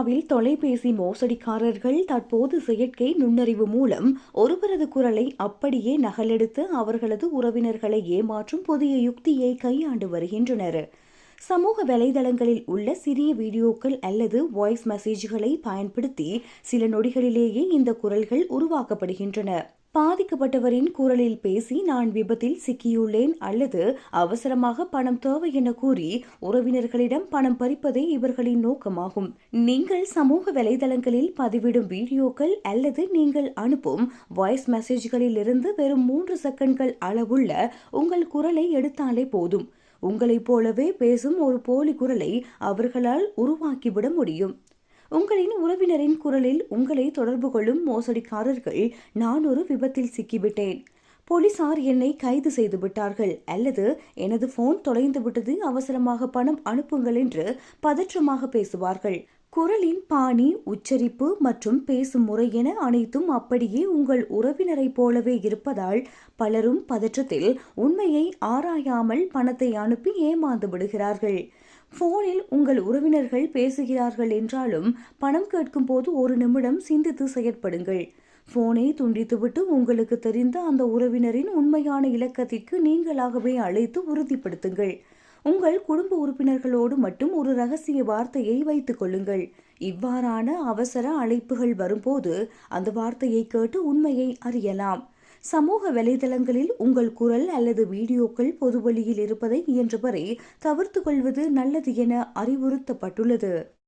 இந்தியாவில் தொலைபேசி மோசடிக்காரர்கள் தற்போது செயற்கை நுண்ணறிவு மூலம் ஒருவரது குரலை அப்படியே நகலெடுத்து அவர்களது உறவினர்களை ஏமாற்றும் புதிய யுக்தியை கையாண்டு வருகின்றனர். சமூக வலைதளங்களில் உள்ள சிறிய வீடியோக்கள் அல்லது வாய்ஸ் மெசேஜ்களை பயன்படுத்தி சில நொடிகளிலேயே இந்த குரல்கள் உருவாக்கப்படுகின்றன. பாதிக்கப்பட்டவரின் குரலில் பேசி நான் விபத்தில் சிக்கியுள்ளேன் அல்லது அவசரமாக பணம் தேவை என கூறி உறவினர்களிடம் பணம் பறிப்பதே இவர்களின் நோக்கமாகும். நீங்கள் சமூக வலைதளங்களில் பதிவிடும் வீடியோக்கள் அல்லது நீங்கள் அனுப்பும் வாய்ஸ் மெசேஜ்களில் இருந்து வெறும் மூன்று செகண்ட்கள் அளவுள்ள உங்கள் குரலை எடுத்தாலே போதும். உங்களைப் போலவே பேசும் ஒரு போலி குரலை அவர்களால் உருவாக்கிவிட முடியும். உங்களின் உறவினரின் குரலில் உங்களை தொடர்பு கொள்ளும் மோசடிக்காரர்கள் நான் ஒரு விபத்தில் சிக்கிவிட்டேன். போலீசார் என்னை கைது செய்து விட்டார்கள். அல்லது எனது போன் தொலைந்து விட்டது. அவசரமாக பணம் அனுப்புங்கள் என்று பதற்றமாக பேசுவார்கள். குரலின் பாணி உச்சரிப்பு மற்றும் பேசும் முறை என அனைத்தும் அப்படியே உங்கள் உறவினரைப் போலவே இருப்பதால் பலரும் பதற்றத்தில் உண்மையை ஆராயாமல் பணத்தை அனுப்பி ஏமாந்து விடுகிறார்கள். போனில் உங்கள் உறவினர்கள் பேசுகிறார்கள் என்றாலும் பணம் கேட்கும் போது ஒரு நிமிடம் சிந்தித்து செயற்படுங்கள். போனை துண்டித்துவிட்டு உங்களுக்கு தெரிந்த அந்த உறவினரின் உண்மையான இலக்கத்திற்கு நீங்களாகவே அழைத்து உறுதிப்படுத்துங்கள். உங்கள் குடும்ப உறுப்பினர்களோடு மட்டும் ஒரு ரகசிய வார்த்தையை வைத்துக் கொள்ளுங்கள். இவ்வாறான அவசர அழைப்புகள் வரும்போது அந்த வார்த்தையை கேட்டு உண்மையை அறியலாம். சமூக வலைதளங்களில் உங்கள் குரல் அல்லது வீடியோக்கள் பொதுவெளியில் இருப்பதை இயன்றவரை தவிர்த்து கொள்வது நல்லது என அறிவுறுத்தப்பட்டுள்ளது.